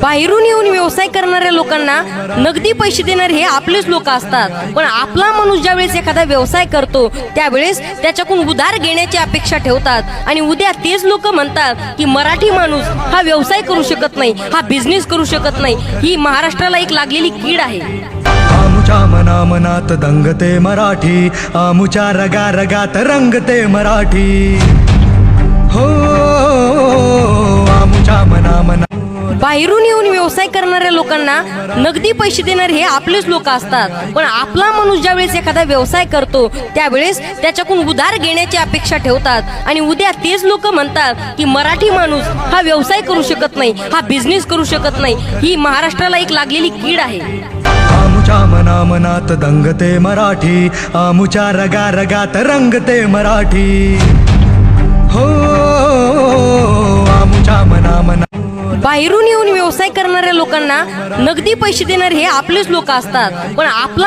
बाहेरून येऊन व्यवसाय करणाऱ्या लोकांना नगदी पैसे देणारे हे आपलेच लोक असतात. पण आपला माणूस ज्यावेळेस एखादा व्यवसाय करतो त्यावेळेस त्याच्याकडून उधार घेण्याची अपेक्षा ठेवतात. आणि उद्या तेच लोक म्हणतात की मराठी माणूस हा व्यवसाय करू शकत नाही हा बिझनेस करू शकत नाही. ही महाराष्ट्राला एक लागलेली कीड आहे. आमुच्या मना मनात दंगते मराठी आमुच्या रगा रगात रंगते मराठी. हो बाहेरून येऊन व्यवसाय करणाऱ्या लोकांना नगदी पैसे देणारे हे आपलेच लोक असतात. पण आपला माणूस ज्यावेळेस एखादा व्यवसाय करतो त्यावेळेस त्याच्याकडून उधार घेण्याची अपेक्षा ठेवतात. आणि उद्या तेच लोक म्हणतात की मराठी माणूस हा व्यवसाय करू शकत नाही हा बिझनेस करू शकत नाही. ही महाराष्ट्राला एक लागलेली कीड आहे. आमुच्या मना मनात दंगते मराठी आमुच्या रगा रगात रंगते मराठी. बाहेरून येऊन व्यवसाय करणाऱ्या लोकांना नगदी पैसे देणारे हे आपलेच लोक असतात. पण आपला